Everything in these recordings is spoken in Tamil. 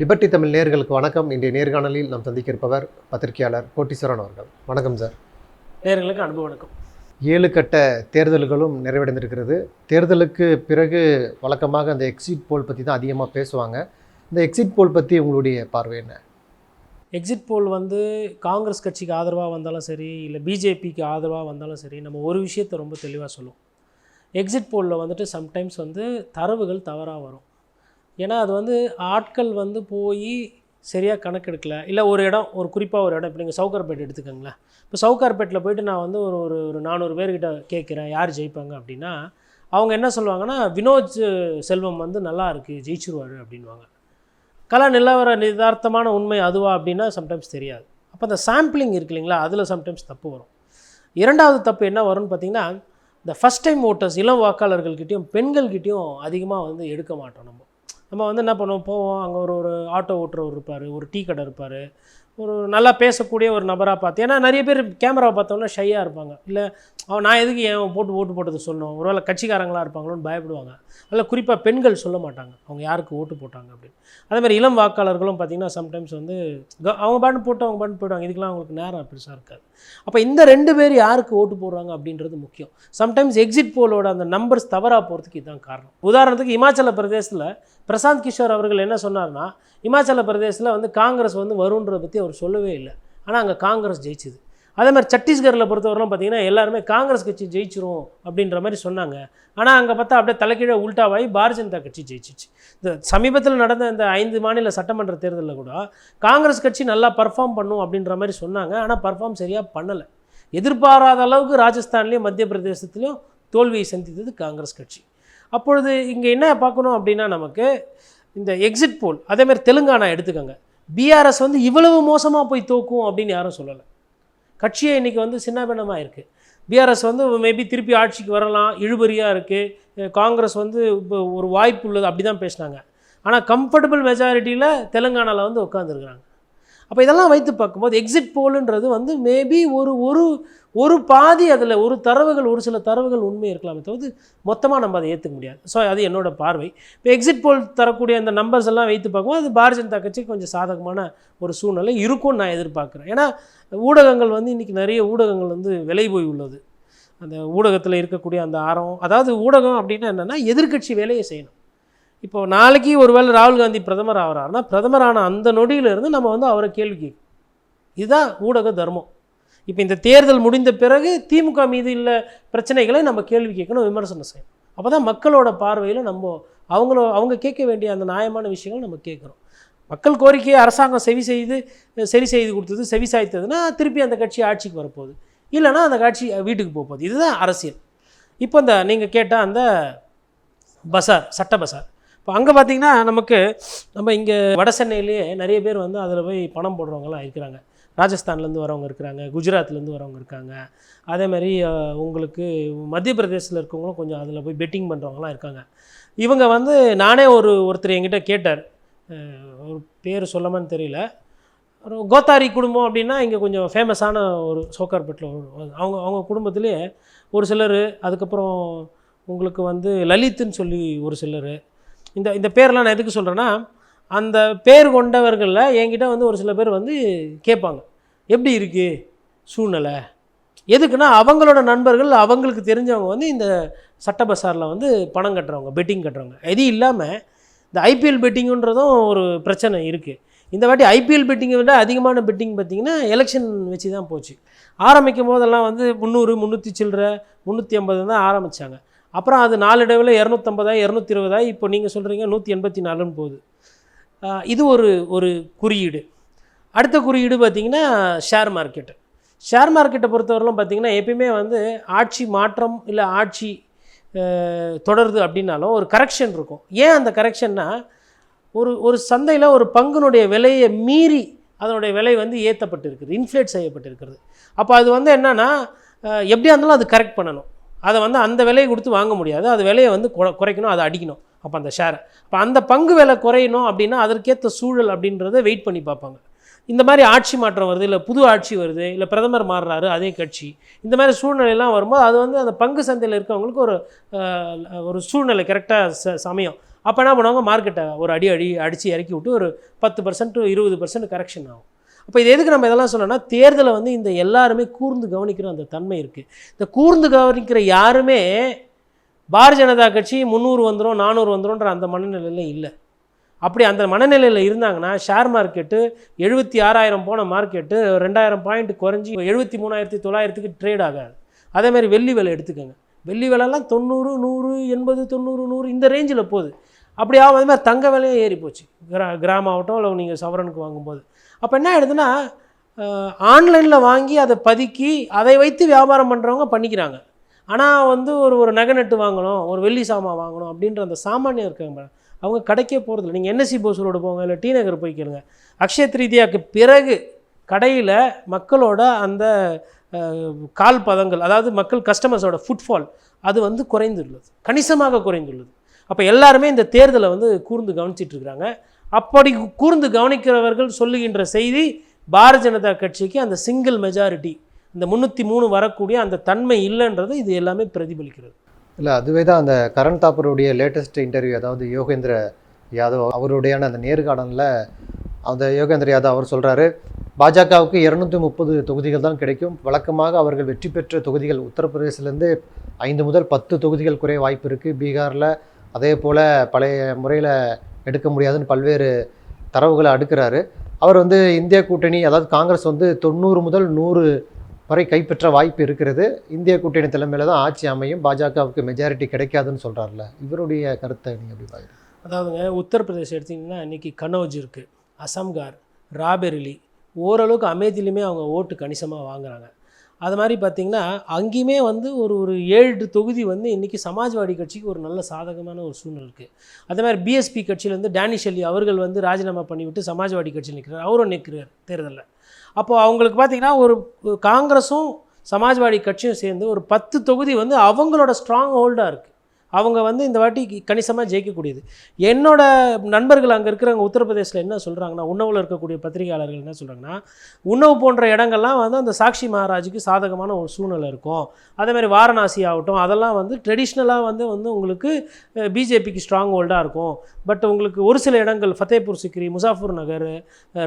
லிபர்டி தமிழ் நேர்களுக்கு வணக்கம். இன்றைய நேர்காணலில் நாம் சந்திக்க இருப்பவர் பத்திரிகையாளர் கோட்டீஸ்வரன் அவர்கள். வணக்கம் சார். நேர்களுக்கு அனுபவ வணக்கம். ஏழு கட்ட தேர்தல்களும் நிறைவடைந்திருக்கிறது. தேர்தலுக்கு பிறகு வழக்கமாக அந்த எக்ஸிட் போல் பற்றி தான் அதிகமாக பேசுவாங்க. இந்த எக்ஸிட் போல் பற்றி உங்களுடைய பார்வை என்ன? எக்ஸிட் போல் வந்து காங்கிரஸ் கட்சிக்கு ஆதரவாக வந்தாலும் சரி இல்லை பிஜேபிக்கு ஆதரவாக வந்தாலும் சரி நம்ம ஒரு விஷயத்தை ரொம்ப தெளிவாக சொல்லுவோம். எக்ஸிட் போலில் வந்துட்டு சம்டைம்ஸ் வந்து தரவுகள் தவறாக வரும். ஏன்னா அது வந்து ஆட்கள் வந்து போய் சரியாக கணக்கெடுக்கல. இல்லை ஒரு இடம் ஒரு குறிப்பாக ஒரு இடம். இப்போ நீங்கள் சவுகார்பேட் எடுத்துக்கோங்களேன். இப்போ சவுகார்பேட்டில் போயிட்டு நான் வந்து ஒரு ஒரு ஒரு நானூறு பேர்கிட்ட கேட்குறேன் யார் ஜெயிப்பாங்க அப்படின்னா அவங்க என்ன சொல்லுவாங்கன்னா வினோத் செல்வம் வந்து நல்லா இருக்குது ஜெயிச்சிருவார் அப்படின்வாங்க கலா நிலவர நிதார்த்தமான உண்மை அதுவா அப்படின்னா சம்டைம்ஸ் தெரியாது. அப்போ அந்த சாம்பிளிங் இருக்கு இல்லைங்களா அதில் சம்டைம்ஸ் தப்பு வரும். இரண்டாவது தப்பு என்ன வரும்னு பார்த்தீங்கன்னா இந்த ஃபஸ்ட் டைம் ஓட்டர்ஸ் இளம் வாக்காளர்கள்கிட்டையும் பெண்கள்கிட்டையும் அதிகமாக வந்து எடுக்க மாட்டோம் நம்ம. நம்ம வந்து என்ன பண்ணுவோம்? போவோம். அங்கே ஒரு ஒரு ஆட்டோ ஓட்டுறவர் இருப்பார். ஒரு டீ கடை இருப்பார். ஒரு நல்லா பேசக்கூடிய ஒரு நபராக பார்த்து ஏன்னா நிறைய பேர் கேமராவை பார்த்தோன்னா ஷையாக இருப்பாங்க. இல்லை அவன் நான் எதுக்கு ஏன் போட்டு ஓட்டு போட்டது சொல்லணும்? ஒருவேளை கட்சிக்காரங்களாக இருப்பாங்களோன்னு பயப்படுவாங்க. அதில் குறிப்பாக பெண்கள் சொல்ல மாட்டாங்க. அவங்க யாருக்கு ஓட்டு போட்டாங்க? அப்படின்னு. அதே மாதிரி இளம் வாக்காளர்களும் பார்த்திங்கன்னா சம்டைம்ஸ் வந்து க- அவங்க பாட்டு போட்டு அவங்க பாட்டு போயிடுவாங்க. இதுக்கெல்லாம் அவங்களுக்கு நேரம் பெருசாக இருக்காது. அப்போ இந்த ரெண்டு பேர் யாருக்கு ஓட்டு போடுறாங்க அப்படின்றது முக்கியம். சம்டைம்ஸ் எக்ஸிட் போலோட அந்த நம்பர்ஸ் தவறாக போகிறதுக்கு இதுதான் காரணம். உதாரணத்துக்கு இமாச்சல பிரதேசத்தில் பிரசாந்த் கிஷோர் அவர்கள் என்ன சொன்னார்னா இமாச்சல பிரதேசத்தில் வந்து காங்கிரஸ் வந்து வருன்றதை பற்றி அவர் சொல்லவே இல்லை. ஆனால் அங்கே காங்கிரஸ் ஜெயிச்சுது. அதே மாதிரி சத்தீஸ்கரில் பொறுத்தவரைலாம் பார்த்தீங்கன்னா எல்லாருமே காங்கிரஸ் கட்சி ஜெயிச்சிரும் அப்படின்ற மாதிரி சொன்னாங்க. ஆனால் அங்கே பார்த்தா அப்படியே தலைக்கீழே உல்ட்டாவாகி பாரதிய ஜனதா கட்சி ஜெயிச்சிச்சு. இந்த சமீபத்தில் நடந்த இந்த ஐந்து மாநில சட்டமன்ற தேர்தலில் கூட காங்கிரஸ் கட்சி நல்லா பர்ஃபார்ம் பண்ணும் அப்படின்ற மாதிரி சொன்னாங்க. ஆனால் பர்ஃபார்ம் சரியாக பண்ணலை. எதிர்பாராத அளவுக்கு ராஜஸ்தான்லேயும் மத்திய பிரதேசத்துலேயும் தோல்வியை சந்தித்தது காங்கிரஸ் கட்சி. அப்பொழுது இங்கே என்ன பார்க்கணும் அப்படின்னா நமக்கு இந்த எக்ஸிட் போல் அதேமாதிரி தெலுங்கானா எடுத்துக்கோங்க. பிஆர்எஸ் வந்து இவ்வளவு மோசமாக போய் தோக்கும் அப்படின்னு யாரும் சொல்லலை. கட்சியே இன்றைக்கி வந்து சின்னபின்னமாக இருக்குது பிஆர்எஸ் வந்து மேபி திருப்பி ஆட்சிக்கு வரலாம் இழுபறியாக இருக்குது காங்கிரஸ் வந்து இப்போ ஒரு வாய்ப்பு உள்ளது அப்படி தான் பேசினாங்க ஆனால் கம்ஃபர்டபுள் மெஜாரிட்டியில் தெலுங்கானாவில் வந்து உட்காந்துருக்குறாங்க அப்போ இதெல்லாம் வைத்து பார்க்கும்போது எக்ஸிட் போலுன்றது வந்து மேபி ஒரு ஒரு ஒரு பாதி அதில் ஒரு தரவுகள் ஒரு சில தரவுகள் உண்மை இருக்கலாமே தவிர்த்து மொத்தமாக நம்ம அதை ஏற்றுக்க முடியாது. ஸோ அது என்னோட பார்வை. இப்போ எக்ஸிட் போல் தரக்கூடிய அந்த நம்பர்ஸ் எல்லாம் வைத்து பார்க்கும்போது அது பாரதிய ஜனதா கட்சிக்கு கொஞ்சம் சாதகமான ஒரு சூழ்நிலை இருக்கும்னு நான் எதிர்பார்க்குறேன். ஏன்னா ஊடகங்கள் வந்து இன்றைக்கி நிறைய ஊடகங்கள் வந்து விலை போய் உள்ளது. அந்த ஊடகத்தில் இருக்கக்கூடிய அந்த ஆரம் அதாவது ஊடகம் அப்படின்னா என்னென்னா எதிர்க்கட்சி வேலையை செய்யணும். இப்போ நாளைக்கு ஒருவேளை ராகுல் காந்தி பிரதமர் ஆகிறாருன்னா பிரதமரான அந்த நொடியிலிருந்து நம்ம வந்து அவரை கேள்வி கேட்கும் இதுதான் ஊடக தர்மம். இப்போ இந்த தேர்தல் முடிந்த பிறகு திமுக மீது உள்ள பிரச்சனைகளை நம்ம கேள்வி கேட்கணும் விமர்சனம் செய்யணும். அப்போ தான் மக்களோட பார்வையில் நம்ம அவங்கள அவங்க கேட்க வேண்டிய அந்த நியாயமான விஷயங்கள் நம்ம கேட்குறோம். மக்கள் கோரிக்கையை அரசாங்கம் செவி செய்து சரி செய்து கொடுத்தது செவி சாய்த்ததுன்னா திருப்பி அந்த கட்சி ஆட்சிக்கு வரப்போகுது. இல்லைன்னா அந்த கட்சி வீட்டுக்கு போக போகுது. இதுதான் அரசியல். இப்போ இந்த நீங்கள் கேட்டால் அந்த பசார் சட்ட பசார் இப்போ அங்கே பார்த்தீங்கன்னா நமக்கு நம்ம இங்கே வட சென்னையிலேயே நிறைய பேர் வந்து அதில் போய் பணம் போடுறவங்களாம் இருக்கிறாங்க. ராஜஸ்தான்லேருந்து வரவங்க இருக்கிறாங்க குஜராத்லேருந்து வரவங்க இருக்காங்க. அதே மாதிரி உங்களுக்கு மத்திய பிரதேசத்தில் இருக்கவங்களும் கொஞ்சம் அதில் போய் பெட்டிங் பண்ணுறவங்களாம் இருக்காங்க. இவங்க வந்து நானே ஒரு ஒருத்தர் என்கிட்ட கேட்டார். ஒரு பேர் சொல்லமான்னு தெரியல. ஒரு கோத்தாரி குடும்பம் அப்படின்னா இங்கே கொஞ்சம் ஃபேமஸான ஒரு சோக்கார்பேட்டில் அவங்க அவங்க குடும்பத்திலே ஒரு சிலர் அதுக்கப்புறம் உங்களுக்கு வந்து லலித்துன்னு சொல்லி ஒரு சிலர் இந்த இந்த பேர்லாம் நான் எதுக்கு சொல்கிறேன்னா அந்த பேர் கொண்டவர்களில் என்கிட்ட வந்து ஒரு சில பேர் வந்து கேட்பாங்க. எப்படி இருக்குது சூழ்நிலை? எதுக்குன்னா அவங்களோட நண்பர்கள் அவங்களுக்கு தெரிஞ்சவங்க வந்து இந்த சட்ட பசாரில் வந்து பணம் கட்டுறவங்க பெட்டிங் கட்டுறவங்க. இது இல்லாமல் இந்த ஐபிஎல் பெட்டிங்குன்றதும் ஒரு பிரச்சனை இருக்குது இந்த வாட்டி ஐபிஎல் பெட்டிங்கை விட அதிகமான பெட்டிங் பார்த்தீங்கன்னா எலெக்ஷன் வச்சு தான் போச்சு. ஆரம்பிக்கும் போதெல்லாம் வந்து முந்நூறு முந்நூற்றி சில்லற முந்நூற்றி ஐம்பது தான் ஆரம்பித்தாங்க அப்புறம் அது நாளடைவில் இரநூத்தம்பதாயி இரநூத்தி இருபதாயி இப்போ நீங்கள் சொல்கிறீங்க நூற்றி எண்பத்தி நாலுன்னு போகுது. இது ஒரு ஒரு குறியீடு. அடுத்த குறியீடு பார்த்திங்கன்னா ஷேர் மார்க்கெட்டு ஷேர் மார்க்கெட்டை பொறுத்தவரையிலும் பார்த்திங்கன்னா எப்பயுமே வந்து ஆட்சி மாற்றம் இல்லை ஆட்சி தொடருது அப்படின்னாலும் ஒரு கரெக்ஷன் இருக்கும். ஏன் அந்த கரெக்ஷன்னா ஒரு ஒரு சந்தையில் ஒரு பங்குனுடைய விலையை மீறி அதனுடைய விலை வந்து ஏற்றப்பட்டிருக்குது இன்ஃப்ளேட் செய்யப்பட்டிருக்கிறது அப்போ அது வந்து என்னென்னா எப்படியா இருந்தாலும் அது கரெக்ட் பண்ணணும். அதை வந்து அந்த விலையை கொடுத்து வாங்க முடியாது. அது விலையை வந்து குறைக்கணும் அதை அடிக்கணும். அப்போ அந்த ஷேரை அப்போ அந்த பங்கு விலை குறையணும் அப்படின்னா அதற்கேற்ற சூழல் அப்படின்றத வெயிட் பண்ணி பார்ப்பாங்க. இந்த மாதிரி ஆட்சி மாற்றம் வருது இல்லை புது ஆட்சி வருது இல்லை பிரதமர் மாறுறாரு அதே கட்சி. இந்த மாதிரி சூழ்நிலையெல்லாம் வரும்போது அது வந்து அந்த பங்கு சந்தையில் இருக்கவங்களுக்கு ஒரு ஒரு சூழ்நிலை கரெக்டாக ச சமயம். அப்போ என்ன பண்ணுவாங்க? மார்க்கெட்டை ஒரு அடி அடி அடித்து இறக்கி விட்டு ஒரு பத்து பர்சன்ட் இருபது பர்சன்ட் கரெக்ஷன் ஆகும். அப்போ இது எதுக்கு நம்ம இதெல்லாம் சொல்லணும்னா தேர்தலை வந்து இந்த எல்லாருமே கூர்ந்து கவனிக்கிற அந்த தன்மை இருக்குது இந்த கூர்ந்து கவனிக்கிற யாருமே பாரதிய ஜனதா கட்சி முந்நூறு வந்துடும் நானூறு வந்துடும்ன்ற அந்த மனநிலையில் இல்லை. அப்படி அந்த மனநிலையில் இருந்தாங்கன்னா ஷேர் மார்க்கெட்டு எழுபத்தி ஆறாயிரம் போன மார்க்கெட்டு ரெண்டாயிரம் பாயிண்ட் குறைஞ்சி எழுபத்தி மூணாயிரத்தி தொள்ளாயிரத்துக்கு ட்ரேட் ஆகாது. அதேமாதிரி வெள்ளி விலை எடுத்துக்கோங்க. வெள்ளி விலைலாம் தொண்ணூறு நூறு எண்பது தொண்ணூறு நூறு இந்த ரேஞ்சில் போகுது. அப்படி ஆகும் அதே மாதிரி தங்க விலையும் ஏறி போச்சு. கிரா கிராம் ஆகட்டும் இல்லை நீங்கள் சவரனுக்கு வாங்கும்போது. அப்போ என்ன ஆயிடுதுன்னா ஆன்லைனில் வாங்கி அதை பதுக்கி அதை வைத்து வியாபாரம் பண்ணுறவங்க பண்ணிக்கிறாங்க. ஆனால் வந்து ஒரு ஒரு நகை நட்டு வாங்கணும் ஒரு வெள்ளி சாமான் வாங்கணும் அப்படின்ற அந்த சாமானியம் இருக்காங்க அவங்க கடைக்கே போகிறதில்ல நீங்கள் என்எஸ்சி போஸ் ரோடு போங்க இல்லை டி நகர் போய்க்கிறங்க அக்ஷய திருதியாக்கு பிறகு கடையில் மக்களோட அந்த கால் பதங்கள் அதாவது மக்கள் கஸ்டமர்ஸோட ஃபுட்ஃபால் அது வந்து குறைந்துள்ளது. கணிசமாக குறைந்துள்ளது. அப்போ எல்லாருமே இந்த தேர்தலை வந்து கூர்ந்து கவனிச்சிட்ருக்கிறாங்க அப்படி கூர்ந்து கவனிக்கிறவர்கள் சொல்லுகின்ற செய்தி பாரதிய ஜனதா கட்சிக்கு அந்த சிங்கிள் மெஜாரிட்டி இந்த முந்நூற்றி மூணு வரக்கூடிய அந்த தன்மை இல்லைன்றது இது எல்லாமே பிரதிபலிக்கிறது. இல்லை அதுவே தான் அந்த கரண் தாப்பருடைய லேட்டஸ்ட் இன்டர்வியூ அதாவது யோகேந்திர யாதவ் அவருடையான அந்த நேர்காணலில் அந்த யோகேந்திர யாதவ் அவர் சொல்கிறாரு பாஜகவுக்கு இரநூத்தி முப்பது தொகுதிகள் தான் கிடைக்கும். வழக்கமாக அவர்கள் வெற்றி பெற்ற தொகுதிகள் உத்தரப்பிரதேசிலேருந்து ஐந்து முதல் பத்து தொகுதிகள் குறைய வாய்ப்பு இருக்குது பீகாரில் அதே போல் பழைய முறையில் எடுக்க முடியாதுன்னு பல்வேறு தரவுகளை அடுக்கிறாரு. அவர் வந்து இந்திய கூட்டணி அதாவது காங்கிரஸ் வந்து தொண்ணூறு முதல் நூறு வரை கைப்பற்ற வாய்ப்பு இருக்கிறது. இந்திய கூட்டணி தலைமையில் தான் ஆட்சி அமையும். பாஜகவுக்கு மெஜாரிட்டி கிடைக்காதுன்னு சொல்கிறார்ல இவருடைய கருத்தை நீங்கள் எப்படி பார்க்குறீங்க? அதாவதுங்க உத்தரப்பிரதேசம் எடுத்திங்கன்னா இன்றைக்கி கனௌஜ் இருக்குது அசம்கார் ராபெரிலி ஓரளவுக்கு அமேதியிலுமே அவங்க ஓட்டு கணிசமாக வாங்குறாங்க. அது மாதிரி பார்த்திங்கன்னா அங்கேயுமே வந்து ஒரு ஒரு ஏழு தொகுதி வந்து இன்றைக்கி சமாஜ்வாடி கட்சிக்கு ஒரு நல்ல சாதகமான ஒரு சூழ்நிலை இருக்குது அதே மாதிரி பிஎஸ்பி கட்சியிலேருந்து டேனிஷ் அலி அவர்கள் வந்து ராஜினாமா பண்ணிவிட்டு சமாஜ்வாடி கட்சியில் நிற்கிறார். அவரும் நிற்கிறார் தேர்தலில். அப்போது அவங்களுக்கு பார்த்திங்கன்னா ஒரு ஒரு காங்கிரஸும் சமாஜ்வாடி கட்சியும் சேர்ந்து ஒரு பத்து தொகுதி வந்து அவங்களோட ஸ்ட்ராங் ஹோல்டாக இருக்குது அவங்க வந்து இந்த வாட்டி கணிசமாக ஜெயிக்கக்கூடியது. என்னோட நண்பர்கள் அங்கே இருக்கிறவங்க உத்தரப்பிரதேசில் என்ன சொல்கிறாங்கன்னா உணவில் இருக்கக்கூடிய பத்திரிகையாளர்கள் என்ன சொல்கிறாங்கன்னா உணவு போன்ற இடங்கள்லாம் வந்து அந்த சாக்ஷி மகாராஜுக்கு சாதகமான ஒரு சூழ்நிலை இருக்கும். அதே மாதிரி வாரணாசி ஆகட்டும் அதெல்லாம் வந்து ட்ரெடிஷ்னலாக வந்து வந்து உங்களுக்கு பிஜேபிக்கு ஸ்ட்ராங் ஹோல்டாக இருக்கும். பட் உங்களுக்கு ஒரு சில இடங்கள் ஃபத்தேபூர் சிக்ரி முசாஃபூர் நகர்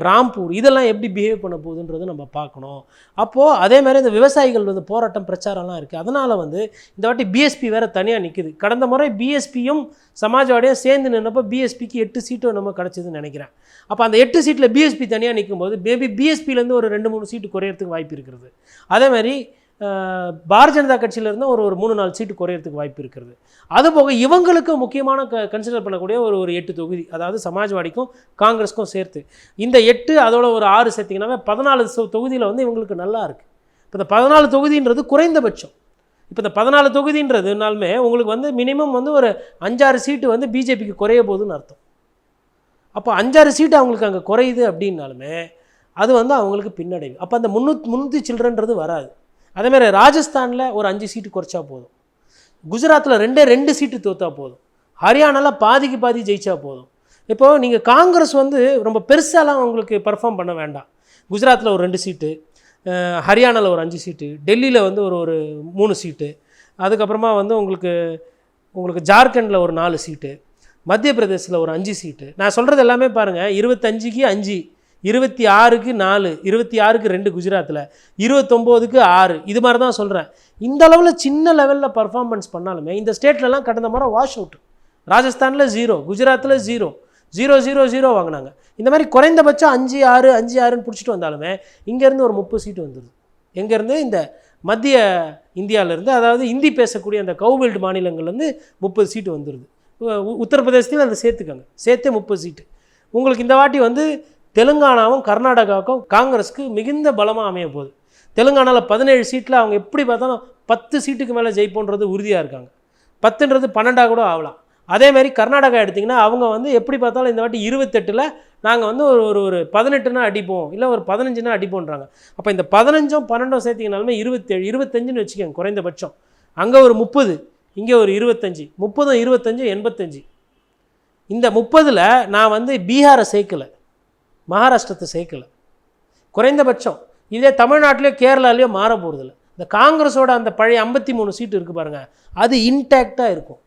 ராம்பூர் இதெல்லாம் எப்படி பிஹேவ் பண்ண போகுதுன்றது நம்ம பார்க்கணும். அப்போது அதே மாதிரி இந்த விவசாயிகள் வந்து போராட்டம் பிரச்சாரம்லாம் இருக்குது அதனால் வந்து இந்த வாட்டி பிஎஸ்பி வேறு தனியாக நிற்கிது கடந்த முறை பிஎஸ்பியும் சமாஜ்வாடியும் சேர்ந்து நின்னப்போ பிஎஸ்பிக்கு எட்டு சீட்டும் நம்ம கிடச்சிதுன்னு நினைக்கிறேன். அப்போ அந்த எட்டு சீட்டில் பிஎஸ்பி தனியாக நிற்கும் போது மேபி பிஎஸ்பிலேருந்து ஒரு ரெண்டு மூணு சீட்டு குறையறதுக்கு வாய்ப்பு இருக்கிறது. அதே மாதிரி பாரதிய ஜனதா கட்சியிலேருந்து ஒரு ஒரு மூணு நாலு சீட்டு குறையறதுக்கு வாய்ப்பு இருக்கிறது. அதுபோக இவங்களுக்கு முக்கியமான க கன்சிடர் பண்ணக்கூடிய ஒரு ஒரு எட்டு தொகுதி அதாவது சமாஜ்வாடிக்கும் காங்கிரஸுக்கும் சேர்த்து. இந்த எட்டு அதோட ஒரு ஆறு சேர்த்திங்கன்னாவே பதினாலு தொகுதியில் வந்து இவங்களுக்கு நல்லா இருக்குது இப்போ இந்த பதினாலு தொகுதின்றது குறைந்தபட்சம். இப்போ இந்த பதினாலு தொகுதின்றதுனாலுமே உங்களுக்கு வந்து மினிமம் வந்து ஒரு அஞ்சாறு சீட்டு வந்து பிஜேபிக்கு குறைய போகுதுன்னு அர்த்தம். அப்போ அஞ்சாறு சீட்டு அவங்களுக்கு அங்கே குறையுது அப்படின்னாலுமே அது வந்து அவங்களுக்கு பின்னடைவு. அப்போ அந்த முந்நூற்றி முந்நூற்றி சில்லறன்றது வராது. அதேமாதிரி ராஜஸ்தானில் ஒரு அஞ்சு சீட்டு குறைச்சா போதும். குஜராத்தில் ரெண்டே ரெண்டு சீட்டு தோத்தா போதும். ஹரியானாவில் பாதிக்கு பாதி ஜெயிச்சா போதும். இப்போது நீங்கள் காங்கிரஸ் வந்து ரொம்ப பெருசாலாம் உங்களுக்கு பெர்ஃபார்ம் பண்ண வேண்டாம். குஜராத்தில் ஒரு ரெண்டு சீட்டு ஹரியானாவில் ஒரு அஞ்சு சீட்டு டெல்லியில் வந்து ஒரு ஒரு மூணு சீட்டு அதுக்கப்புறமா வந்து உங்களுக்கு உங்களுக்கு ஜார்க்கண்டில் ஒரு நாலு சீட்டு மத்திய பிரதேசில் ஒரு அஞ்சு சீட்டு. நான் சொல்கிறது எல்லாமே பாருங்கள் இருபத்தஞ்சிக்கு அஞ்சு இருபத்தி ஆறுக்கு நாலு இருபத்தி ஆறுக்கு ரெண்டு குஜராத்தில் இருபத்தொம்போதுக்கு ஆறு இது மாதிரி தான் சொல்கிறேன் இந்த அளவில் சின்ன லெவலில் பர்ஃபார்மன்ஸ் பண்ணாலுமே இந்த ஸ்டேட்லலாம் கடந்த முறை வாஷ் அவுட் ராஜஸ்தானில் ஜீரோ குஜராத்தில் ஜீரோ ஜீரோ ஜீரோ ஜீரோ வாங்கினாங்க. இந்த மாதிரி குறைந்தபட்சம் அஞ்சு ஆறு அஞ்சு ஆறுன்னு பிடிச்சிட்டு வந்தாலுமே இங்கேருந்து ஒரு முப்பது சீட்டு வந்துடுது எங்கேருந்து? இந்த மத்திய இந்தியாவிலேருந்து அதாவது இந்தி பேசக்கூடிய அந்த கவுபெல்ட் மாநிலங்கள்லேருந்து முப்பது சீட்டு வந்துடுது உத்தரப்பிரதேசத்தையும் அதை சேர்த்துக்கோங்க. சேர்த்தே முப்பது சீட்டு. உங்களுக்கு இந்த வாட்டி வந்து தெலுங்கானாவும் கர்நாடகாவுக்கும் காங்கிரஸுக்கு மிகுந்த பலமாக அமைய போகுது. தெலுங்கானாவில் பதினேழு சீட்டில் அவங்க எப்படி பார்த்தாலும் பத்து சீட்டுக்கு மேலே ஜெயிப்போன்றது உறுதியாக இருக்காங்க. பத்துன்றது பன்னெண்டாக கூட ஆகலாம். அதே மாதிரி கர்நாடகா எடுத்திங்கன்னா அவங்க வந்து எப்படி பார்த்தாலும் இந்த வாட்டி இருபத்தெட்டில் நாங்கள் வந்து ஒரு ஒரு ஒரு பதினெட்டுனா அடிப்போம் இல்லை ஒரு பதினஞ்சுனா அடிப்போன்றாங்க அப்போ இந்த பதினஞ்சும் பன்னெண்டும் சேர்த்திங்கனாலுமே இருபத்தேழு இருபத்தஞ்சுன்னு வச்சுக்கோங்க குறைந்தபட்சம். அங்கே ஒரு முப்பது இங்கே ஒரு இருபத்தஞ்சி முப்பதும் இருபத்தஞ்சு எண்பத்தஞ்சு. இந்த முப்பதில் நான் வந்து பீகாரை சேர்க்கலை மகாராஷ்டிரத்தை சேர்க்கலை. குறைந்தபட்சம். இதே தமிழ்நாட்டிலையோ கேரளாலேயோ மாற போகிறதில்ல இந்த காங்கிரஸோட அந்த பழைய ஐம்பத்தி மூணு சீட்டு இருக்குது பாருங்கள் அது இன்டாக்டாக இருக்கும்.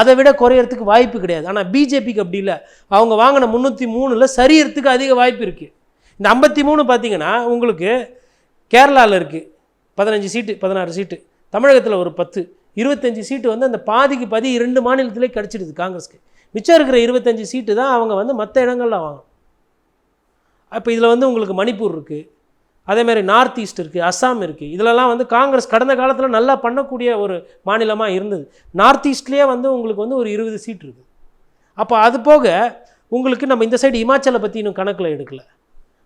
அதை விட குறையறதுக்கு வாய்ப்பு கிடையாது. ஆனால் பிஜேபிக்கு அப்படி இல்லை. அவங்க வாங்கின முந்நூற்றி மூணில் சரியறதுக்கு அதிக வாய்ப்பு இருக்குது இந்த ஐம்பத்தி மூணு பார்த்தீங்கன்னா உங்களுக்கு கேரளாவில் இருக்குது பதினஞ்சு சீட்டு பதினாறு சீட்டு. தமிழகத்தில் ஒரு பத்து. இருபத்தஞ்சி சீட்டு வந்து அந்த பாதிக்கு பாதி இரண்டு மாநிலத்திலே கிடச்சிடுது காங்கிரஸ்க்கு. மிச்சம் இருக்கிற இருபத்தஞ்சி சீட்டு தான் அவங்க வந்து மற்ற இடங்கள்ல வாங்கணும். அப்போ இதில் வந்து உங்களுக்கு மணிப்பூர் இருக்குது அதேமாதிரி நார்த் ஈஸ்ட் இருக்குது அஸ்ஸாம் இருக்குது இதிலலாம் வந்து காங்கிரஸ் கடந்த காலத்தில் நல்லா பண்ணக்கூடிய ஒரு மாநிலமாக இருந்தது. நார்த் ஈஸ்ட்லேயே வந்து உங்களுக்கு வந்து ஒரு இருபது சீட் இருக்குது அப்போ அது போக உங்களுக்கு நம்ம இந்த சைடு இமாச்சலை பற்றி இன்னும் கணக்கில் எடுக்கல.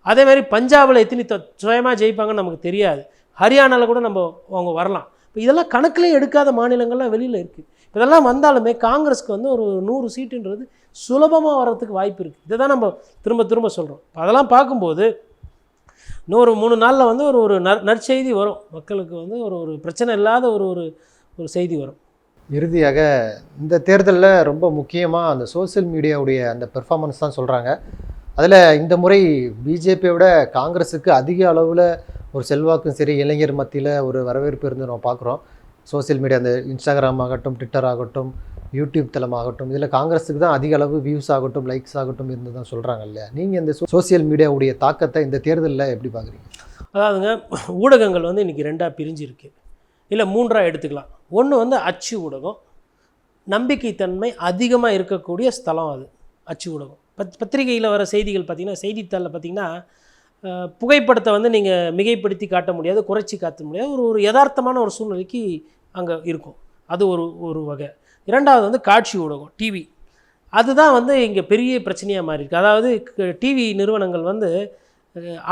அதேமாதிரி பஞ்சாபில் எத்தனை த- சுயமாக ஜெயிப்பாங்கன்னு நமக்கு தெரியாது. ஹரியானாவில் கூட நம்ம அவங்க வரலாம். இப்போ இதெல்லாம் கணக்கிலே எடுக்காத மாநிலங்கள்லாம் வெளியில் இருக்குது இதெல்லாம் வந்தாலுமே காங்கிரஸ்க்கு வந்து ஒரு நூறு சீட்டுன்றது சுலபமாக வர்றதுக்கு வாய்ப்பு இருக்குது இதை தான் நம்ம திரும்ப திரும்ப சொல்கிறோம் அதெல்லாம் பார்க்கும்போது இன்னொரு மூணு நாளில் வந்து ஒரு ஒரு நற் நற்செய்தி வரும். மக்களுக்கு வந்து ஒரு ஒரு பிரச்சனை இல்லாத ஒரு ஒரு ஒரு செய்தி வரும். இறுதியாக இந்த தேர்தலில் ரொம்ப முக்கியமாக அந்த சோஷியல் மீடியாவுடைய அந்த பெர்ஃபார்மன்ஸ் தான் சொல்கிறாங்க அதில் இந்த முறை பிஜேபியை விட காங்கிரஸுக்கு அதிக அளவில் ஒரு செல்வாக்கும் சரி இளைஞர் மத்தியில் ஒரு வரவேற்பு இருந்து நம்ம பார்க்குறோம். சோஷியல் மீடியா அந்த இன்ஸ்டாகிராம் ஆகட்டும் ட்விட்டர் ஆகட்டும் யூடியூப் தளமாகட்டும் இதில் காங்கிரஸுக்கு தான் அதிக அளவு வியூஸ் ஆகட்டும் லைக்ஸ் ஆகட்டும் இருந்து தான் சொல்கிறாங்க இல்லையா? நீங்கள் இந்த சோஷியல் மீடியாவுடைய தாக்கத்தை இந்த தேர்தலில் எப்படி பார்க்குறீங்க? அதாவதுங்க ஊடகங்கள் வந்து இன்றைக்கி ரெண்டாக பிரிஞ்சிருக்கு. இல்லை மூன்றாக எடுத்துக்கலாம். ஒன்று வந்து அச்சு ஊடகம். நம்பிக்கைத்தன்மை அதிகமாக இருக்கக்கூடிய ஸ்தலம் அது அச்சு ஊடகம். பத் பத்திரிகையில் வர செய்திகள் பார்த்திங்கன்னா செய்தித்தாளில் பார்த்திங்கன்னா புகைப்படத்தை வந்து நீங்கள் மிகைப்படுத்தி காட்ட முடியாது குறைச்சி காட்ட முடியாது. ஒரு ஒரு யதார்த்தமான ஒரு சூழ்நிலைக்கு அங்கே இருக்கும். அது ஒரு ஒரு வகை. இரண்டாவது வந்து காட்சி ஊடகம் டிவி அதுதான் வந்து இங்கே பெரிய பிரச்சனையாக மாறி இருக்குது அதாவது டிவி நிறுவனங்கள் வந்து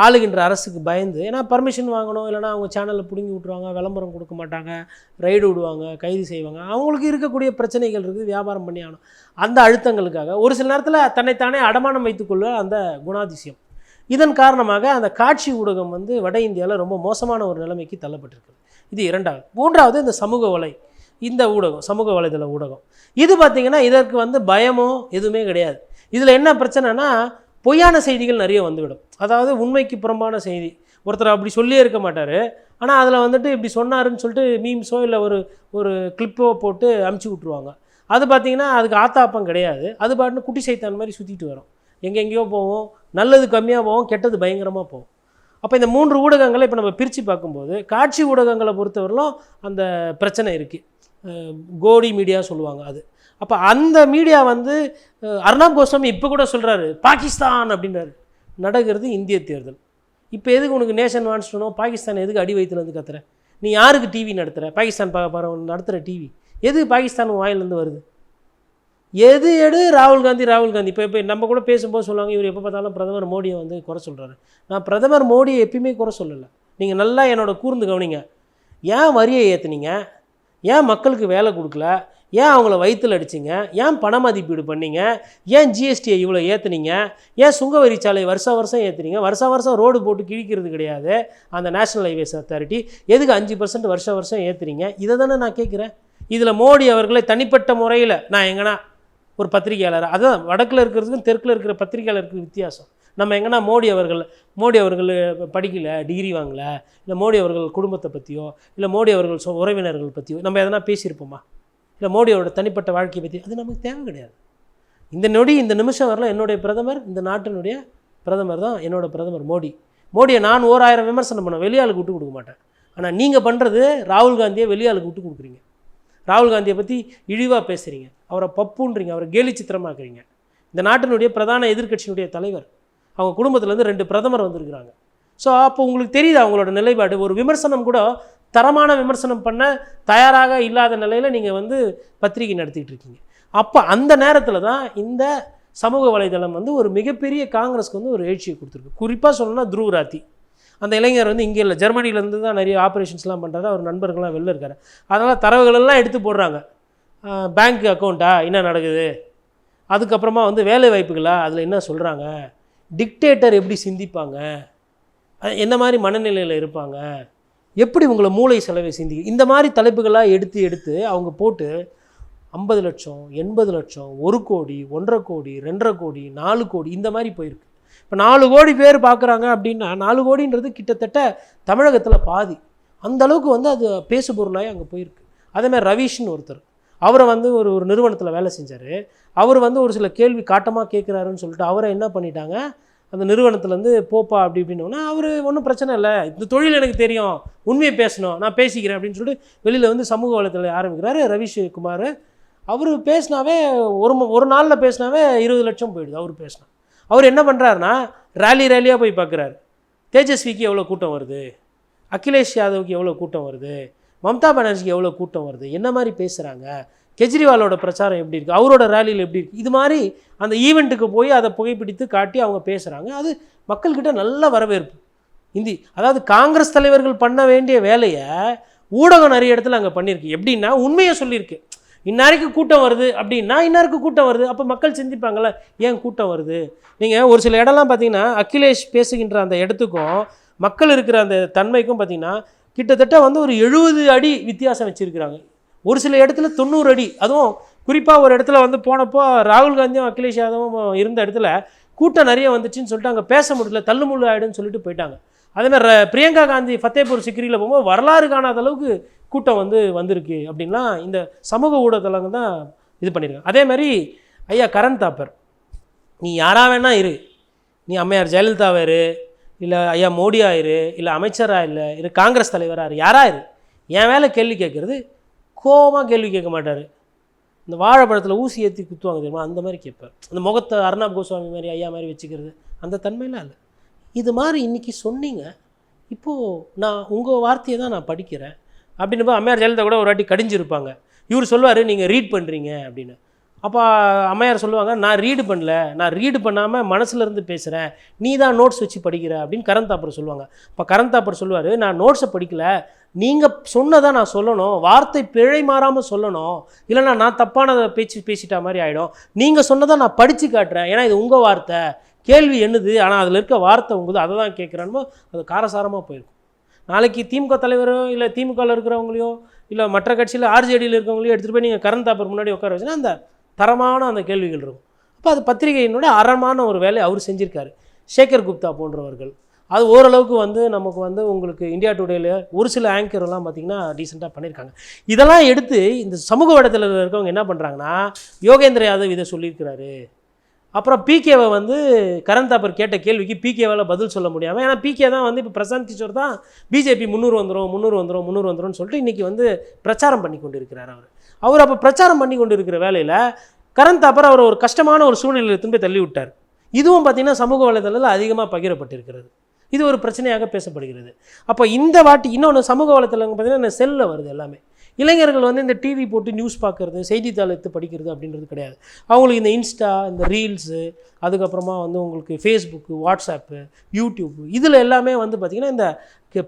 ஆளுகின்ற அரசுக்கு பயந்து ஏன்னா பர்மிஷன் வாங்கணும் இல்லைன்னா அவங்க சேனலில் பிடுங்கி விட்ருவாங்க விளம்பரம் கொடுக்க மாட்டாங்க ரைடு விடுவாங்க கைது செய்வாங்க. அவங்களுக்கு இருக்கக்கூடிய பிரச்சனைகள் இருக்குது வியாபாரம் பண்ணி ஆகணும். அந்த அழுத்தங்களுக்காக ஒரு சில நேரத்தில் தன்னைத்தானே அடமானம் வைத்துக்கொள்ள அந்த குணாதிசயம். இதன் காரணமாக அந்த காட்சி ஊடகம் வந்து வட இந்தியாவில் ரொம்ப மோசமான ஒரு நிலைமைக்கு தள்ளப்பட்டிருக்கு இது இரண்டாவது. மூன்றாவது இந்த சமூக வலை. இந்த ஊடகம் சமூக வலைதள ஊடகம். இது பார்த்திங்கன்னா இதற்கு வந்து பயமோ எதுவுமே கிடையாது. இதில் என்ன பிரச்சனைனா பொய்யான செய்திகள் நிறைய வந்துவிடும். அதாவது உண்மைக்கு புறம்பான செய்தி. ஒருத்தர் அப்படி சொல்லியே இருக்க மாட்டார். ஆனால் அதில் வந்துட்டு இப்படி சொன்னாருன்னு சொல்லிட்டு மீம்ஸோ இல்லை ஒரு ஒரு கிளிப்போ போட்டு அமுச்சு விட்ருவாங்க அது பார்த்திங்கன்னா அதுக்கு ஆத்தாப்பம் கிடையாது. அது பாட்டுன்னு குட்டி சைத்தான் மாதிரி சுற்றிட்டு வரும். எங்கெங்கேயோ போவோம். நல்லது கம்மியாக போவோம். கெட்டது பயங்கரமாக போகும் அப்போ இந்த மூன்று ஊடகங்களை இப்போ நம்ம பிரித்து பார்க்கும்போது காட்சி ஊடகங்களை பொறுத்தவரையிலும் அந்த பிரச்சனை இருக்குது கோடி மீடியா சொல்லுவாங்க அது. அப்போ அந்த மீடியா வந்து அர்ணாப் கோஸ்வாமி இப்போ கூட சொல்கிறாரு பாகிஸ்தான் அப்படின்றாரு நடக்கிறது இந்திய தேர்தல். இப்போ எதுக்கு உனக்கு நேஷன் வான்ஸ்டனோ பாகிஸ்தான் எதுக்கு அடி வைத்துலேருந்து இருந்து கத்துற? நீ யாருக்கு டிவி நடத்துகிற பாகிஸ்தான் பா பாரு நடத்துகிற டிவி எது பாகிஸ்தான் வாயிலேருந்து வருது? எது எடு? ராகுல் காந்தி ராகுல் காந்தி. இப்போ இப்போ நம்ம கூட பேசும்போது சொல்லுவாங்க இவர் எப்போ பார்த்தாலும் பிரதமர் மோடியை வந்து குறை சொல்கிறாரு நான் பிரதமர் மோடியை எப்பயுமே குறை சொல்லலை. நீங்கள் நல்லா என்னோட கூர்ந்து கவனிங்க. ஏன் வரியை ஏற்றுனீங்க ஏன் மக்களுக்கு வேலை கொடுக்கல? ஏன் அவங்கள வயிற்றில் அடிச்சிங்க? ஏன் பண மதிப்பீடு பண்ணீங்க? ஏன் ஜிஎஸ்டியை இவ்வளோ ஏற்றுனீங்க ஏன் சுங்க வரிச்சாலை வருஷா வருஷம் ஏற்றுனீங்க வருஷா வருஷம் ரோடு போட்டு கிழிக்கிறது கிடையாது. அந்த நேஷனல் ஹைவேஸ் அத்தாரிட்டி எதுக்கு அஞ்சு பர்சன்ட் வருஷா வருஷம் ஏற்றுறீங்க இதை தானே நான் கேட்குறேன் இதில் மோடி அவர்களை தனிப்பட்ட முறையில் நான் எங்கன்னா ஒரு பத்திரிகையாளர்? அதான் வடக்கில் இருக்கிறதுக்கும் தெற்கில் இருக்கிற பத்திரிகையாளருக்கு வித்தியாசம். நம்ம எங்கன்னா மோடி அவர்கள் மோடி அவர்கள் படிக்கல டிகிரி வாங்கலை இல்லை மோடி அவர்கள் குடும்பத்தை பற்றியோ இல்லை மோடி அவர்கள் சொ உறவினர்கள் பற்றியோ நம்ம எதனா பேசியிருப்போமா? இல்லை மோடியோட தனிப்பட்ட வாழ்க்கையை பற்றி அது நமக்கு தேவை கிடையாது. இந்த நொடி இந்த நிமிஷம் வரல என்னுடைய பிரதமர் இந்த நாட்டினுடைய பிரதமர் தான் என்னோட பிரதமர் மோடி. மோடியை நான் ஓராயிரம் விமர்சனம் பண்ண வெளியாளுக்கு விட்டு கொடுக்க மாட்டேன். ஆனால் நீங்கள் பண்ணுறது ராகுல் காந்தியை வெளியாளுக்கு விட்டு கொடுக்குறீங்க. ராகுல் காந்தியை பற்றி இழிவாக பேசுகிறீங்க அவரை பப்புன்றீங்க அவரை கேலி சித்திரமாக்குறீங்க. இந்த நாட்டினுடைய பிரதான எதிர்கட்சியினுடைய தலைவர் அவங்க குடும்பத்துலேருந்து ரெண்டு பிரதமர் வந்திருக்கிறாங்க. ஸோ அப்போ உங்களுக்கு தெரியுது அவங்களோட நிலைப்பாடு? ஒரு விமர்சனம் கூட தரமான விமர்சனம் பண்ண தயாராக இல்லாத நிலையில் நீங்கள் வந்து பத்திரிகை நடத்திக்கிட்டு இருக்கீங்க. அப்போ அந்த நேரத்தில் தான் இந்த சமூக வலைதளம் வந்து ஒரு மிகப்பெரிய காங்கிரஸ்க்கு வந்து ஒரு எழுச்சியை கொடுத்துருக்கு. குறிப்பாக சொல்லணும்னா துருவராத்தி. அந்த இளைஞர் வந்து இங்கே இல்லை ஜெர்மனிலேருந்து தான் நிறைய ஆப்ரேஷன்ஸ்லாம் பண்ணுறாரு அவர் நண்பர்கள்லாம் வெளில இருக்கார். அதனால் தரவுகளெல்லாம் எடுத்து போடுறாங்க. பேங்க் அக்கௌண்ட்டா என்ன நடக்குது? அதுக்கப்புறமா வந்து வேலை வாய்ப்புகளா? அதில் என்ன சொல்கிறாங்க டிக்டேட்டர் எப்படி சிந்திப்பாங்க? என்ன மாதிரி மனநிலையில் இருப்பாங்க? எப்படி உங்களை மூளை செலவை சிந்தி இந்த மாதிரி தலைப்புகளாக எடுத்து எடுத்து அவங்க போட்டு ஐம்பது லட்சம் எண்பது லட்சம் ஒரு கோடி ஒன்றரை கோடி ரெண்டரை கோடி நாலு கோடி இந்த மாதிரி போயிருக்கு. இப்போ நாலு கோடி பேர் பார்க்குறாங்க அப்படின்னா நாலு கோடின்றது கிட்டத்தட்ட தமிழகத்தில் பாதி. அந்த அளவுக்கு வந்து அது பேசு பொருளாகி அங்கே போயிருக்கு. அதே மாதிரி ரவீஷ்னு ஒருத்தர். அவரை வந்து ஒரு ஒரு நிறுவனத்தில் வேலை செஞ்சார். அவர் வந்து ஒரு சில கேள்வி காட்டமாக கேட்குறாருன்னு சொல்லிட்டு அவரை என்ன பண்ணிட்டாங்க? அந்த நிறுவனத்துலேருந்து போப்பா அப்படி இப்படின்னோன்னா அவர் ஒன்றும் பிரச்சனை இல்லை. இந்த தொழில் எனக்கு தெரியும். உண்மையை பேசணும். நான் பேசிக்கிறேன் அப்படின்னு சொல்லிட்டு வெளியில் வந்து சமூக வலைத்தளம் ஆரம்பிக்கிறாரு ரவிஷ் குமார் அவர் பேசினாவே ஒரு ஒரு நாளில் பேசினாவே இருபது லட்சம் போயிடுது அவர் பேசினா. அவர் என்ன பண்ணுறாருன்னா ரேலி ரேலியாக போய் பார்க்குறாரு தேஜஸ்விக்கு எவ்வளோ கூட்டம் வருது? அகிலேஷ் யாதவுக்கு எவ்வளோ கூட்டம் வருது? மம்தா பானர்ஜிக்கு எவ்வளோ கூட்டம் வருது? என்ன மாதிரி பேசுகிறாங்க கெஜ்ரிவாலோட பிரச்சாரம் எப்படி இருக்குது அவரோட ரேலியில் எப்படி இருக்குது இது மாதிரி அந்த ஈவெண்ட்டுக்கு போய் அதை புகைப்பிடித்து காட்டி அவங்க பேசுகிறாங்க அது மக்கள்கிட்ட நல்ல வரவேற்பு. இந்தி அதாவது காங்கிரஸ் தலைவர்கள் பண்ண வேண்டிய வேலையை ஊடகம் நிறைய இடத்துல அங்கே பண்ணியிருக்கு. எப்படின்னா உண்மையை சொல்லியிருக்கு. இன்னாருக்கு கூட்டம் வருது அப்படின்னா இன்னாருக்கு கூட்டம் வருது? அப்போ மக்கள் சிந்திப்பாங்கள்ல ஏன் கூட்டம் வருது? நீங்கள் ஒரு சில இடம்லாம் பார்த்தீங்கன்னா அகிலேஷ் பேசுகின்ற அந்த இடத்துக்கும் மக்கள் இருக்கிற அந்த தன்மைக்கும் பார்த்தீங்கன்னா கிட்டத்தட்ட வந்து ஒரு எழுபது அடி வித்தியாசம் வச்சுருக்கிறாங்க. ஒரு சில இடத்துல தொண்ணூறு அடி. அதுவும் குறிப்பாக ஒரு இடத்துல வந்து போனப்போ ராகுல் காந்தியும் அகிலேஷ் யாதவும் இருந்த இடத்துல கூட்டம் நிறைய வந்துச்சுன்னு சொல்லிட்டு அங்கே பேச முடியல தள்ளுமுள்ளு ஆகிடுன்னு சொல்லிட்டு போயிட்டாங்க. அதேமாதிரி பிரியங்கா காந்தி ஃபத்தேபூர் சிக்ரியில் போகும்போது வரலாறு காணாத அளவுக்கு கூட்டம் வந்து வந்திருக்கு அப்படின்லாம் இந்த சமூக ஊடகத்தலங்க தான் இது பண்ணியிருக்காங்க. அதே மாதிரி ஐயா கரண் தாப்பர் நீ யாராக வேணால் இரு. நீ அம்மையார் ஜெயலலிதாவா இரு. இல்லை ஐயா மோடி ஆயிரு இல்லை அமைச்சராக இல்லை இல்லை காங்கிரஸ் தலைவராக இரு இரு என் வேலை கேள்வி கேட்குறது கோபமாக கேள்வி கேட்க மாட்டார். இந்த வாழைப்பழத்தில் ஊசி ஏற்றி குத்துவாங்க தெரியுமா? அந்த மாதிரி கேட்பார் அந்த முகத்தை அர்ணாப் கோஸ்வாமி மாதிரி ஐயா மாதிரி வச்சுக்கிறது அந்த தன்மையெல்லாம் இல்லை. இது மாதிரி இன்றைக்கி சொன்னீங்க இப்போது நான் உங்கள் வார்த்தையை தான் நான் படிக்கிறேன். அப்படின்னு போய் அம்மையார் ஜெயலலிதா கூட ஒரு வாட்டி கடிஞ்சிருப்பாங்க. இவர் சொல்லுவார் நீங்கள் ரீட் பண்ணுறீங்க அப்படின்னு. அப்போ அம்மையார் சொல்லுவாங்க நான் ரீடு பண்ணல நான் ரீடு பண்ணாமல் மனசுலேருந்து பேசுகிறேன் நீ தான் நோட்ஸ் வச்சு படிக்கிற அப்படின்னு கரண் தாப்பர் சொல்லுவாங்க. இப்போ கரண் தாப்பர் சொல்லுவார் நான் நோட்ஸை படிக்கல. நீங்கள் சொன்னதை நான் சொல்லணும். வார்த்தை பிழை மாறாமல் சொல்லணும். இல்லைன்னா நான் தப்பான பேச்சு பேசிட்டா மாதிரி ஆகிடும் நீங்கள் சொன்னதை நான் படித்து காட்டுறேன். ஏன்னா இது உங்கள் வார்த்தை. கேள்வி என்னது? ஆனால் அதில் இருக்க வார்த்தை உங்குது. அதை தான் கேட்குறேன்னு அது காரசாரமாக போயிருக்கும். நாளைக்கு திமுக தலைவரோ இல்லை திமுகவில் இருக்கிறவங்களையோ இல்லை மற்ற கட்சியில் ஆர்ஜேடியில் இருக்கவங்களையோ எடுத்துகிட்டு போய் நீங்கள் கரண் தாப்பர் முன்னாடி உட்கார வச்சுன்னா அந்த தரமான அந்த கேள்விகள் இருக்கும். அப்போ அது பத்திரிகையினுடைய அறமான ஒரு வேலையை அவர் செஞ்சுருக்காரு. சேகர் குப்தா போன்றவர்கள். அது ஓரளவுக்கு வந்து நமக்கு வந்து உங்களுக்கு இந்தியா டுடேல ஒரு சில ஆங்கர் எல்லாம் பார்த்தீங்கன்னா டீசெண்டாக பண்ணியிருக்காங்க இதெல்லாம் எடுத்து இந்த சமூக வடத்தில் இருக்கவங்க என்ன பண்ணுறாங்கன்னா யோகேந்திர யாதவ் இதை சொல்லியிருக்கிறாரு. அப்புறம் பிகேவை வந்து கரண் தாப்பர் கேட்ட கேள்விக்கு பிகேவால் பதில் சொல்ல முடியாமல் ஏன்னா பிகே தான் வந்து இப்போ பிரசாந்த் கிஷோர் தான் பிஜேபி முந்நூறு வந்துடும் முந்நூறு வந்துடும் முந்நூறு வந்துடும்னு சொல்லிட்டு இன்றைக்கி வந்து பிரச்சாரம் பண்ணி கொண்டு இருக்கிறார் அவர். அவர் அப்போ பிரச்சாரம் பண்ணி கொண்டு இருக்கிற வேலையில் கரண் அப்புறம் அவர் ஒரு கஷ்டமான ஒரு சூழ்நிலையில் திரும்பி தள்ளி விட்டார் இதுவும் பார்த்திங்கன்னா சமூக வலைதளத்தில் அதிகமாக பகிரப்பட்டிருக்கிறது. இது ஒரு பிரச்சனையாக பேசப்படுகிறது. அப்போ இந்த வாட்டி இன்னொன்று சமூக வலைத்தளங்க பார்த்தீங்கன்னா செல்லில் வருது எல்லாமே. இளைஞர்கள் வந்து இந்த டிவி போட்டு நியூஸ் பார்க்குறது செய்தித்தாள் எடுத்து படிக்கிறது அப்படின்றது கிடையாது. அவங்களுக்கு இந்த இன்ஸ்டா இந்த ரீல்ஸு அதுக்கப்புறமா வந்து உங்களுக்கு ஃபேஸ்புக்கு வாட்ஸ்அப்பு யூடியூப்பு இதில் எல்லாமே வந்து பார்த்திங்கன்னா இந்த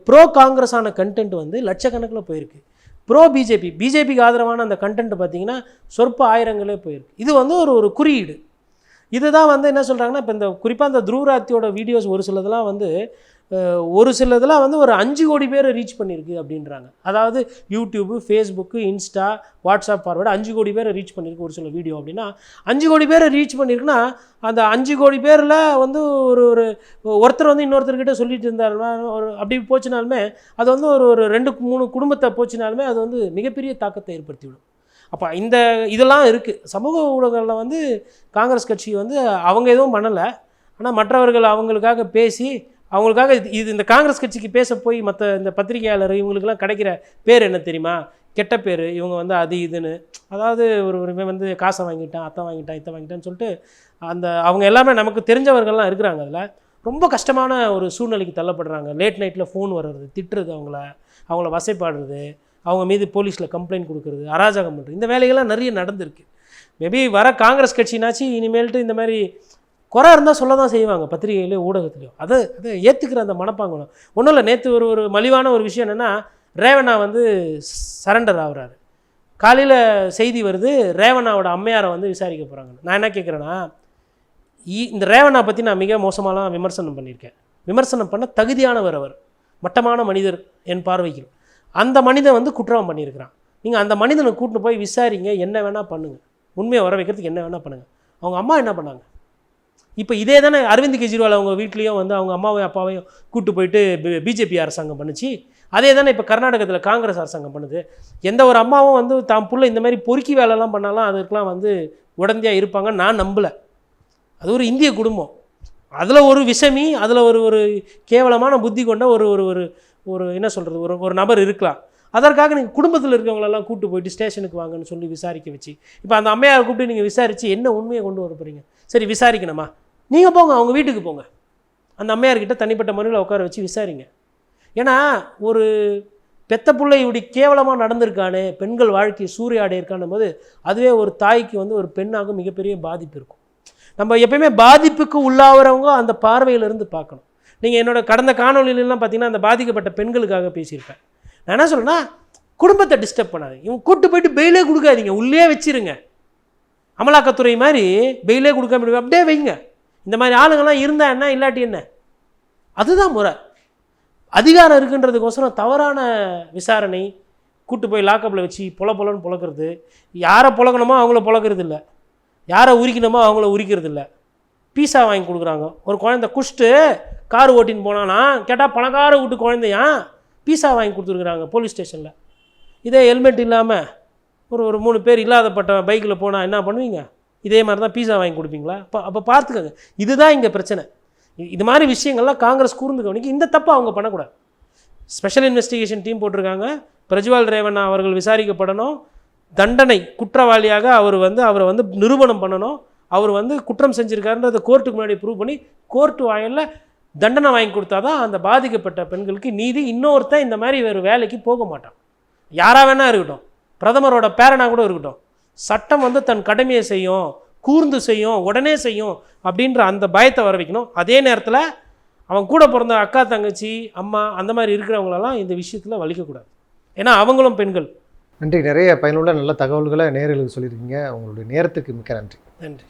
ப்ரோ காங்கிரஸான கண்டென்ட் வந்து லட்சக்கணக்கில் போயிருக்கு. ப்ரோ பிஜேபி பிஜேபிக்கு ஆதரவான அந்த கண்டென்ட் பார்த்தீங்கன்னா சொற்ப ஆயிரங்களே போயிருக்கு. இது வந்து ஒரு ஒரு குறியீடு. இதுதான் வந்து என்ன சொல்கிறாங்கன்னா இப்போ இந்த குறிப்பாக இந்த துருவராத்தியோட வீடியோஸ் ஒரு சிலதெல்லாம் வந்து ஒரு சிலதெல்லாம் வந்து ஒரு அஞ்சு கோடி பேரை ரீச் பண்ணியிருக்கு அப்படின்றாங்க. அதாவது YouTube Facebook Insta WhatsApp forward அஞ்சு கோடி பேரை ரீச் பண்ணியிருக்கு ஒரு சில வீடியோ அப்படின்னா அஞ்சு கோடி பேரை ரீச் பண்ணியிருக்குன்னா அந்த அஞ்சு கோடி பேரில் வந்து ஒரு ஒரு ஒருத்தர் வந்து இன்னொருத்தர்கிட்ட சொல்லிட்டு இருந்தாருன்னா ஒரு அப்படி போச்சுனாலுமே அது வந்து ஒரு ஒரு ரெண்டு மூணு குடும்பத்தை போச்சுனாலுமே அது வந்து மிகப்பெரிய தாக்கத்தை ஏற்படுத்திவிடும். அப்போ இந்த இதெல்லாம் இருக்குது சமூக ஊடகங்களில் வந்து காங்கிரஸ் கட்சி வந்து அவங்க எதுவும் பண்ணலை. ஆனால் மற்றவர்கள் அவங்களுக்காக பேசி அவங்களுக்காக இது- இது இந்த காங்கிரஸ் கட்சிக்கு பேச போய் மற்ற இந்த பத்திரிகையாளர் இவங்களுக்கெல்லாம் கிடைக்கிற பேர் என்ன தெரியுமா? கெட்ட பேர். இவங்க வந்து அது இதுன்னு. அதாவது ஒரு ஒரு வந்து காசை வாங்கிட்டான் அத்தை வாங்கிட்டான் இத்தை வாங்கிட்டான்னு சொல்லிட்டு அந்த அவங்க எல்லாமே நமக்கு தெரிஞ்சவர்கள்லாம் இருக்கிறாங்க அதில். ரொம்ப கஷ்டமான ஒரு சூழ்நிலைக்கு தள்ளப்படுறாங்க. லேட் நைட்டில் ஃபோன் வர்றது திட்டுறது அவங்கள. அவங்கள வசைப்பாடுறது. அவங்க மீது போலீஸில் கம்ப்ளைண்ட் கொடுக்குறது அராஜகம் பண்ணுறது இந்த வேலைகள்லாம் நிறைய நடந்திருக்கு. மேபி வர காங்கிரஸ் கட்சினாச்சு இனிமேல்ட்டு இந்த மாதிரி குறை இருந்தால் சொல்ல தான் செய்வாங்க பத்திரிகையிலையும் ஊடகத்துலையும் அதை அதை ஏற்றுக்கிற அந்த மனப்பாங்கணும். ஒன்றும் இல்லை நேற்று ஒரு ஒரு மலிவான ஒரு விஷயம் என்னென்னா ரேவண்ணா வந்து சரண்டர் ஆகுறாரு. காலையில் செய்தி வருது ரேவண்ணாவோட அம்மையாரை வந்து விசாரிக்க போகிறாங்க நான் என்ன கேட்குறேன்னா இ- இந்த ரேவண்ணா பற்றி நான் மிக மோசமாலாம் விமர்சனம் பண்ணியிருக்கேன். விமர்சனம் பண்ண தகுதியானவர் அவர். மட்டமான மனிதர் என் பார்வைக்கு. அந்த மனிதன் வந்து குற்றம் பண்ணியிருக்கிறான். நீங்கள் அந்த மனிதனை கூட்டிட்டு போய் விசாரிங்க என்ன வேணால் பண்ணுங்கள் உண்மையை வர வைக்கிறதுக்கு என்ன வேணால் பண்ணுங்கள் அவங்க அம்மா என்ன பண்ணாங்க? இப்போ இதே தானே அரவிந்த் கெஜ்ரிவால் அவங்க வீட்லேயும் வந்து அவங்க அம்மாவையும் அப்பாவையும் கூட்டு போயிட்டு பிஜேபி அரசாங்கம் பண்ணுச்சு. அதே தானே இப்போ கர்நாடகத்தில் காங்கிரஸ் அரசாங்கம் பண்ணுது. எந்த ஒரு அம்மாவும் வந்து தான் புள்ள இந்த மாதிரி பொறுக்கி வேலைலாம் பண்ணாலும் அதுக்கெலாம் வந்து உடந்தையாக இருப்பாங்கன்னு நான் நம்பலை. அது ஒரு இந்திய குடும்பம். அதில் ஒரு விஷமி அதில் ஒரு ஒரு கேவலமான புத்தி கொண்ட ஒரு ஒரு ஒரு ஒரு என்ன சொல்கிறது ஒரு ஒரு நபர் இருக்கலாம். அதற்காக நீங்கள் குடும்பத்தில் இருக்கவங்களெல்லாம் கூப்பிட்டு போயிட்டு ஸ்டேஷனுக்கு வாங்கன்னு சொல்லி விசாரிக்க வச்சு இப்போ அந்த அம்மையார் கூப்பிட்டு நீங்கள் விசாரித்து என்ன உண்மையை கொண்டு வர போகிறீங்க சரி விசாரிக்கணுமா? நீங்கள் போங்க அவங்க வீட்டுக்கு போங்க. அந்த அம்மையார்கிட்ட தனிப்பட்ட முறையில் உட்கார வச்சு விசாரிங்க. ஏன்னா ஒரு பெத்த பிள்ளை இப்படி கேவலமாக நடந்திருக்கானே பெண்கள் வாழ்க்கை சூறையாடி இருக்கானும் போது அதுவே ஒரு தாய்க்கு வந்து ஒரு பெண்ணாக மிகப்பெரிய பாதிப்பு இருக்கும். நம்ம எப்பயுமே பாதிப்புக்கு உள்ளாகிறவங்க அந்த பார்வையிலிருந்து பார்க்கணும். நீங்கள் என்னோட கடந்த காணொலியிலலாம் பார்த்தீங்கன்னா அந்த பாதிக்கப்பட்ட பெண்களுக்காக பேசியிருப்பேன். நான் என்ன சொல்றேன்னா குடும்பத்தை டிஸ்டர்ப் பண்ணாதீங்க. இவங்க கூட்டு போயிட்டு பெயிலே கொடுக்காதீங்க. உள்ளே வச்சிருங்க. அமலாக்கத்துறை மாதிரி பெயிலே கொடுக்க முடியும் அப்படியே வைங்க. இந்த மாதிரி ஆளுங்கள்லாம் இருந்தால் என்ன இல்லாட்டி என்ன? அதுதான் முறை. அதிகாரம் இருக்குன்றதுக்கோசரம் தவறான விசாரணை கூட்டு போய் லாக்கப்பில் வச்சு பொல பொலன்னு பொழக்கிறது யாரை புழக்கணுமோ அவங்கள புழக்கிறது இல்லை யாரை உரிக்கணுமோ அவங்கள உரிக்கிறது இல்லை பீஸா வாங்கி கொடுக்குறாங்க. ஒரு குழந்தை குஷ்டு கார் ஓட்டின்னு போனானா கேட்டால் பணக்கார வீட்டு குழந்தையா? பீஸா வாங்கி கொடுத்துருக்குறாங்க போலீஸ் ஸ்டேஷனில். இதே ஹெல்மெட் இல்லாமல் ஒரு ஒரு மூணு பேர் இல்லாதப்பட்ட பைக்கில் போனால் என்ன பண்ணுவீங்க? இதே மாதிரி தான் பீஸா வாங்கி கொடுப்பீங்களா? அப்போ அப்போ பார்த்துக்கோங்க. இதுதான் இங்கே பிரச்சனை. இது மாதிரி விஷயங்கள்லாம் காங்கிரஸ் கூர்ந்து கவனிக்கு இந்த தப்பை அவங்க பண்ணக்கூடாது. ஸ்பெஷல் இன்வெஸ்டிகேஷன் டீம் போட்டிருக்காங்க. பிரஜ்வால் ரேவண்ணா அவர்கள் விசாரிக்கப்படணும். தண்டனை குற்றவாளியாக அவர் வந்து அவரை வந்து நிரூபணம் பண்ணணும். அவர் வந்து குற்றம் செஞ்சுருக்காருன்றதை கோர்ட்டுக்கு முன்னாடி ப்ரூவ் பண்ணி கோர்ட்டு வாயிலில் தண்டனை வாங்கி கொடுத்தா தான் அந்த பாதிக்கப்பட்ட பெண்களுக்கு நீதி. இன்னொருத்தன் இந்த மாதிரி வேறு வேலைக்கு போக மாட்டான். யாராக வேணா இருக்கட்டும். பிரதமரோட பேரனா கூட இருக்கட்டும். சட்டம் வந்து தன் கடமையை செய்யும் கூர்ந்து செய்யும் உடனே செய்யும் அப்படின்ற அந்த பயத்தை வர வைக்கணும். அதே நேரத்தில் அவன் கூட பிறந்த அக்கா தங்கச்சி அம்மா அந்த மாதிரி இருக்கிறவங்களெல்லாம் இந்த விஷயத்தில் வலிக்கக்கூடாது. ஏன்னா அவங்களும் பெண்கள். நன்றி. நிறைய பயனுள்ள நல்ல தகவல்களை நேயர்களுக்கு சொல்லியிருக்கீங்க. உங்களுடைய நேரத்துக்கு மிக்க நன்றி. நன்றி.